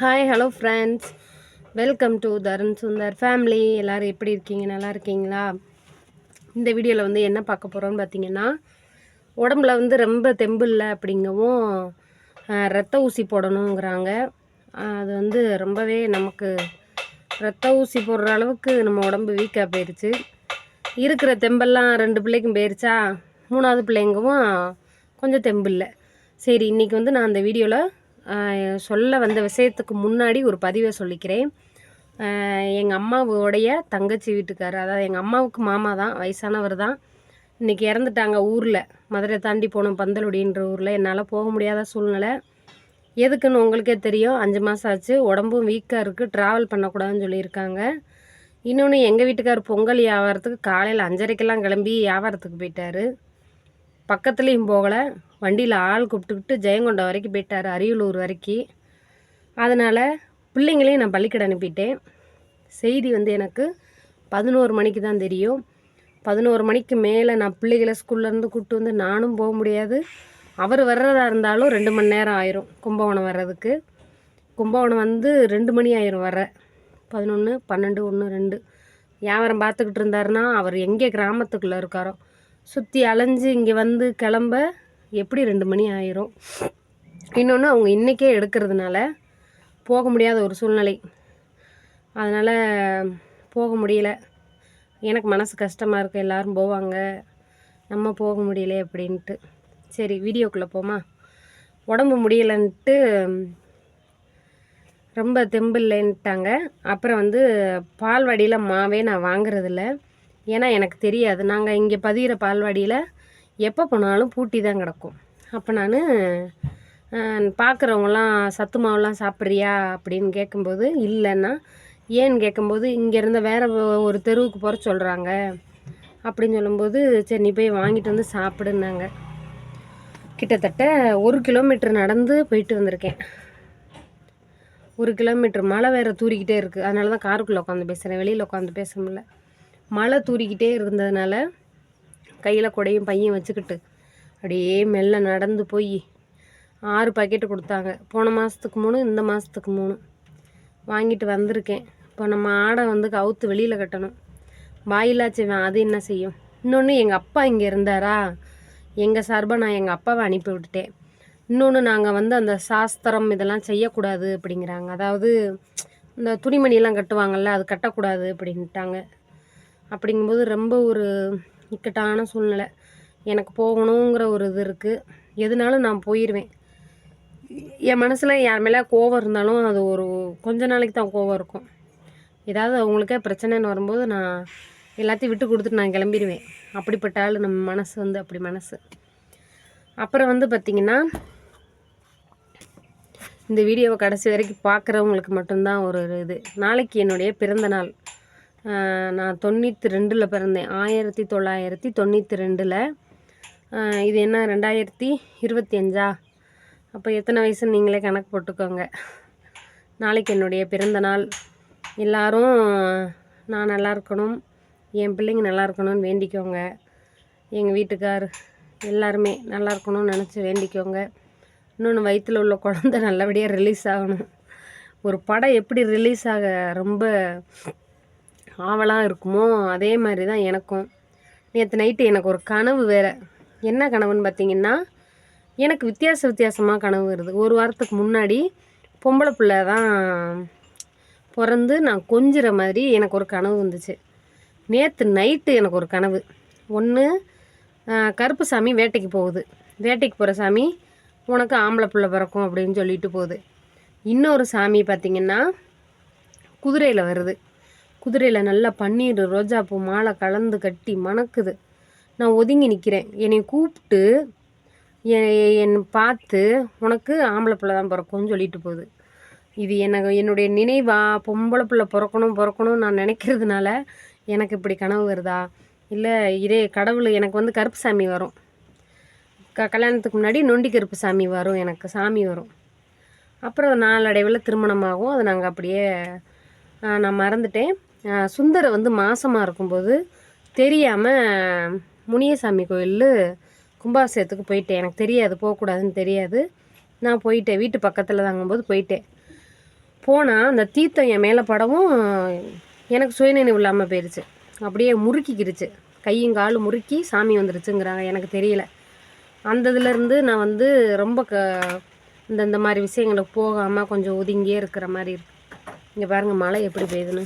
Hi hello friends welcome to Tarun Sundar family எல்லோரும் எப்படி இருக்கீங்க? நல்லா இருக்கீங்களா? இந்த வீடியோவில் வந்து என்ன பார்க்க போகிறோம்னு பார்த்தீங்கன்னா உடம்புல வந்து ரொம்ப தெம்பு இல்லை அப்படிங்கவும் ரத்த ஊசி போடணுங்கிறாங்க. அது வந்து ரொம்பவே நமக்கு ரத்த ஊசி போடுற அளவுக்கு நம்ம உடம்பு வீக்காக போயிடுச்சு இருக்கிற தெம்பெல்லாம் ரெண்டு பிள்ளைக்கும் போயிருச்சா? மூணாவது பிள்ளைங்கவும் கொஞ்சம் தெம்பு இல்லை. சரி இன்றைக்கி வந்து நான் அந்த வீடியோவில் சொல்ல வந்த விஷயத்துக்கு முன்னாடி ஒரு பதிவை சொல்லிக்கிறேன். எங்கள் அம்மாவோடைய தங்கச்சி வீட்டுக்கார் அதாவது எங்கள் அம்மாவுக்கு மாமா தான் வயசானவர் தான். இன்றைக்கி இறந்துட்டாங்க ஊரில் மதுரை தாண்டி போனோம் பந்தலுடின்ற ஊரில். என்னால் போக முடியாத சூழ்நிலை. எதுக்குன்னு உங்களுக்கே தெரியும் அஞ்சு மாதம் ஆச்சு உடம்பும் வீக்காக இருக்குது ட்ராவல் பண்ணக்கூடாதுன்னு சொல்லியிருக்காங்க. இன்னொன்று எங்கள் வீட்டுக்கார் பொங்கல் வியாபாரத்துக்கு காலையில் அஞ்சரைக்கெல்லாம் கிளம்பி வியாபாரத்துக்கு போயிட்டார். பக்கத்துலேயும் போகலை. வண்டியில் ஆள் கூப்பிட்டுக்கிட்டு ஜெயங்கொண்டம் வரைக்கும் போயிட்டார் அரியலூர் வரைக்கும் அதனால் பிள்ளைங்களையும் நான் பள்ளிக்கடை அனுப்பிட்டேன். செய்தி வந்து எனக்கு பதினோரு மணிக்கு தான் தெரியும். பதினோரு மணிக்கு மேலே நான் பிள்ளைகளை ஸ்கூல்லேருந்து கூப்பிட்டு வந்து நானும் போக முடியாது. அவர் வர்றதா இருந்தாலும் ரெண்டு மணி நேரம் ஆயிரும் கும்பகோணம் வர்றதுக்கு. கும்பகோணம் வந்து ரெண்டு மணி ஆயிரும் வர பதினொன்று பன்னெண்டு ஒன்று ரெண்டு. வியாபாரம் பார்த்துக்கிட்டு இருந்தாருன்னா அவர் எங்கே கிராமத்துக்குள்ளே இருக்காரோ சுற்றி அலைஞ்சு இங்கே வந்து கிளம்ப எப்படி ரெண்டு மணி ஆயிரும்? இன்னொன்று அவங்க இன்றைக்கே எடுக்கிறதுனால போக முடியாத ஒரு சூழ்நிலை. அதனால் போக முடியல. எனக்கு மனசு கஷ்டமாக இருக்குது எல்லாரும் போவாங்க. நம்ம போக முடியல அப்படின்ட்டு. சரி வீடியோக்குள்ளே போமா? உடம்பு முடியலன்ட்டு ரொம்ப தெம்பு இல்லைன்ட்டாங்க. அப்புறம் வந்து பால்வாடியில் மாவே நான் வாங்குறதில்ல. ஏன்னா எனக்கு தெரியாது. நாங்கள் இங்கே பதிகிற பால்வாடியில் எப்போ போனாலும் பூட்டி தான் கிடக்கும். அப்போ நான் பார்க்குறவங்களாம் சத்து மாவுலாம் சாப்பிட்றியா அப்படின்னு கேட்கும்போது இல்லைன்னா ஏன்னு கேட்கும்போது இங்கேருந்து வேறு ஒரு தெருவுக்கு போகிற சொல்கிறாங்க அப்படின்னு சொல்லும்போது சரி நீ போய் வாங்கிட்டு வந்து சாப்பிடுன்னாங்க. கிட்டத்தட்ட ஒரு கிலோமீட்டர் நடந்து போயிட்டு வந்திருக்கேன். ஒரு கிலோமீட்டர் மழை வேறு தூறிக்கிட்டே இருக்குது அதனால தான் காருக்குள்ளே உட்காந்து பேசுகிறேன் வெளியில் உட்காந்து பேச முடியல. மழை தூறிக்கிட்டே இருந்ததுனால கையில் குடையும் பையன் வச்சுக்கிட்டு அப்படியே மெல்ல நடந்து போய் ஆறு பாக்கெட்டு கொடுத்தாங்க. போன மாதத்துக்கு மூணு இந்த மாதத்துக்கு மூணு. வாங்கிட்டு வந்திருக்கேன். இப்போ நம்ம ஆடை வந்து கவுத்து வெளியில் கட்டணும். வாயிலாச்சுவேன் அது என்ன செய்யும்? இன்னொன்று எங்கள் அப்பா இங்கே இருந்தாரா? எங்கள் சார்பாக நான் எங்கள் அப்பாவை அனுப்பி விட்டுட்டேன். இன்னொன்று நாங்கள் வந்து அந்த சாஸ்திரம் இதெல்லாம் செய்யக்கூடாது அப்படிங்கிறாங்க. அதாவது இந்த துணிமணியெல்லாம் கட்டுவாங்கள்ல அது கட்டக்கூடாது அப்படின்ட்டாங்க. அப்படிங்கும்போது ரொம்ப ஒரு இக்கட்டான சூழ்நிலை. எனக்கு போகணுங்கிற ஒரு இது இருக்குது எதுனாலும் நான் போயிடுவேன் என் மனசில் யார் மேலே கோவம் இருந்தாலும் அது ஒரு கொஞ்ச நாளைக்கு தான் கோவம் இருக்கும். ஏதாவது அவங்களுக்கே பிரச்சனைன்னு வரும்போது நான் எல்லாத்தையும் விட்டு கொடுத்துட்டு நான் கிளம்பிடுவேன். அப்படிப்பட்ட ஆள் நம்ம மனசு வந்து அப்படி மனசு. அப்புறம் வந்து பார்த்திங்கன்னா இந்த வீடியோவை கடைசி வரைக்கும் பார்க்குறவங்களுக்கு மட்டும்தான் ஒரு இது. நாளைக்கு என்னுடைய பிறந்த நாள். நான் தொண்ணூற்றி ரெண்டில் பிறந்தேன். ஆயிரத்தி தொள்ளாயிரத்தி தொண்ணூற்றி ரெண்டில் இது என்ன ரெண்டாயிரத்தி இருபத்தி அஞ்சா அப்போ எத்தனை வயசுன்னு நீங்களே கணக்கு போட்டுக்கோங்க. நாளைக்கு என்னுடைய பிறந்த நாள். எல்லாரும் நான் நல்லா இருக்கணும் என் பிள்ளைங்க நல்லா இருக்கணும்னு வேண்டிக்கோங்க. எங்கள் வீட்டுக்கார் எல்லாருமே நல்லா இருக்கணும்னு நினச்சி வேண்டிக்கோங்க. இன்னொன்று வயிற்றில் உள்ள குழந்த நல்லபடியாக ரிலீஸ் ஆகணும். ஒரு படம் எப்படி ரிலீஸ் ஆக ரொம்ப ஆவலாக இருக்குமோ அதே மாதிரி தான் எனக்கும். நேற்று நைட்டு எனக்கு ஒரு கனவு வேறு. என்ன கனவுன்னு பார்த்தீங்கன்னா எனக்கு வித்தியாச வித்தியாசமாக கனவு வருது. ஒரு வாரத்துக்கு முன்னாடி பொம்பளை பிள்ளை தான் பிறந்து நான் கொஞ்சிற மாதிரி எனக்கு ஒரு கனவு வந்துச்சு. நேற்று நைட்டு எனக்கு ஒரு கனவு. ஒன்று கருப்பு சாமி வேட்டைக்கு போகுது. வேட்டைக்கு போகிற சாமி உனக்கு ஆம்பளை பிள்ளை பிறக்கும் அப்படின்னு சொல்லிட்டு போகுது. இன்னொரு சாமி பார்த்திங்கன்னா குதிரையில் வருது. குதிரையில் நல்லா பன்னீர் ரோஜாப்பூ மாலை கலந்து கட்டி மணக்குது. நான் ஒதுங்கி நிற்கிறேன் என்னை கூப்பிட்டு என் என்னை பார்த்து உனக்கு ஆம்பளை பிள்ளை தான் பிறக்கும்னு சொல்லிட்டு போகுது. இது எனக்கு என்னுடைய நினைவா? பொம்பளை பிள்ளை பிறக்கணும் பிறக்கணும்னு நான் நினைக்கிறதுனால எனக்கு இப்படி கனவு வருதா? இல்லை இதே கடவுள் எனக்கு வந்து கருப்பு சாமி வரும். க கல்யாணத்துக்கு முன்னாடி நொண்டி கருப்பு சாமி வரும் எனக்கு சாமி வரும். அப்புறம் நாளடைவில் திருமணமாகும். அது நாங்கள் அப்படியே நான் மறந்துட்டேன். சுந்தரை வந்து மாசமாக இருக்கும்போது தெரியாமல் முனியசாமி கோயில் கும்பாபிஷேகத்துக்கு போயிட்டேன். எனக்கு தெரியாது போகக்கூடாதுன்னு தெரியாது. நான் போயிட்டேன். வீட்டு பக்கத்தில் தாங்கும்போது போயிட்டேன். போனால் அந்த தீர்த்தம் என் மேலே படவும் எனக்கு சுயநினைவு இல்லாமல் போயிடுச்சு அப்படியே முறுக்கிக்கிருச்சு. கையும் காலும் முறுக்கி சாமி வந்துருச்சுங்கிறாங்க. எனக்கு தெரியல. அந்த இதுலேருந்து நான் வந்து ரொம்ப க இந்த இந்த மாதிரி விஷயங்களுக்கு போகாமல் கொஞ்சம் ஒதுங்கியே இருக்கிற மாதிரி இருக்கு. இங்கே பாருங்கள் மழை எப்படி பெய்யுதுன்னு.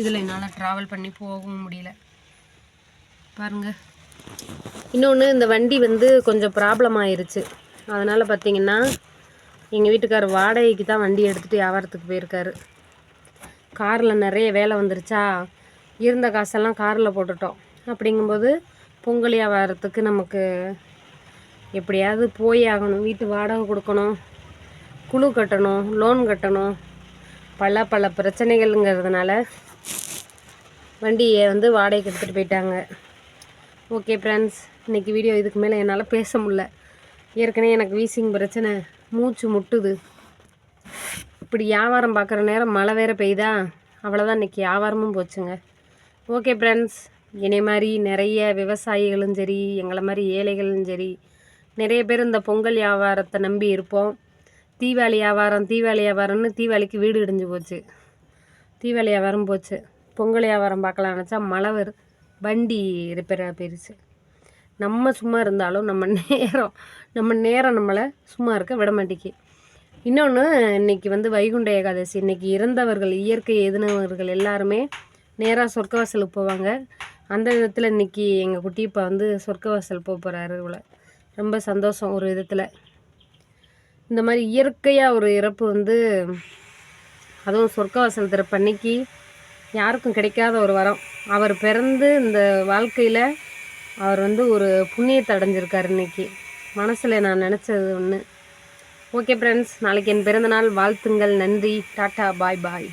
இதில் என்னால் ட்ராவல் பண்ணி போகவும் முடியல. பாருங்கள் இன்னொன்று இந்த வண்டி வந்து கொஞ்சம் ப்ராப்ளம் ஆயிருச்சு. அதனால் பார்த்தீங்கன்னா எங்கள் வீட்டுக்காரர் வாடகைக்கு தான் வண்டி எடுத்துகிட்டு வியாபாரத்துக்கு போயிருக்காரு. காரில் நிறைய வேலை வந்துருச்சா? இருந்த காசெல்லாம் காரில் போட்டுட்டோம். அப்படிங்கும்போது பொங்கல் வியாபாரத்துக்கு நமக்கு எப்படியாவது போய் ஆகணும். வீட்டு வாடகை கொடுக்கணும். குழு கட்டணும் லோன் கட்டணும். பல பல பிரச்சனைகள்ங்கிறதுனால வண்டியை வந்து வாடகைக்கு எடுத்துகிட்டு போயிட்டாங்க. ஓகே ஃப்ரெண்ட்ஸ் இன்றைக்கி வீடியோ இதுக்கு மேலே என்னால் பேச முடில ஏற்கனவே எனக்கு வீசிங் பிரச்சனை. மூச்சு முட்டுது. இப்படி வியாபாரம் பார்க்குற நேரம் மழை வேற பெய்யுதா அவ்வளோதான் இன்றைக்கி வியாபாரமும் போச்சுங்க. ஓகே ஃப்ரெண்ட்ஸ் என்னை மாதிரி நிறைய விவசாயிகளும் சரி எங்களை மாதிரி ஏழைகளும் சரி நிறைய பேர் இந்த பொங்கல் வியாபாரத்தை நம்பி இருப்போம். தீபாவளி வியாபாரம் தீபாவளி வியாபாரம்னு தீபாவளிக்கு வீடு இடிஞ்சு போச்சு. தீபாவளி வியாபாரம் போச்சு. பொங்கல் வியாபாரம் பார்க்கலாம் நினச்சா மழை வரும் வண்டி ரிப்பேராக போயிருச்சு. நம்ம சும்மா இருந்தாலும் நம்ம நேரம் நம்ம நேரம் நம்மளை சும்மா இருக்க விட மாட்டேங்கி இன்னொன்று இன்னைக்கு வந்து வைகுண்ட ஏகாதசி. இன்றைக்கி இறந்தவர்கள் இயற்கை எதினவர்கள் எல்லாருமே நேராக சொர்க்கவாசலுக்கு போவாங்க. அந்த விதத்தில் இன்னைக்கு எங்கள் குட்டி இப்போ வந்து சொர்க்கவாசல் போக போகிறாரு இவ்வளோ ரொம்ப சந்தோஷம் ஒரு விதத்தில். இந்த மாதிரி இயற்கையாக ஒரு இறப்பு வந்து அதுவும் சொர்க்கவாசல் திறப்பு அன்னைக்கு யாருக்கும் கிடைக்காத ஒரு வரம். அவர் பிறந்து இந்த வாழ்க்கையில் அவர் வந்து ஒரு புண்ணியத்தை அடைஞ்சிருக்கார் இன்னைக்கு. மனசில் நான் நினச்சது ஒன்று ஓகே ஃப்ரெண்ட்ஸ் நாளைக்கு என் பிறந்தநாள். வாழ்த்துங்கள். நன்றி. Tata bye bye.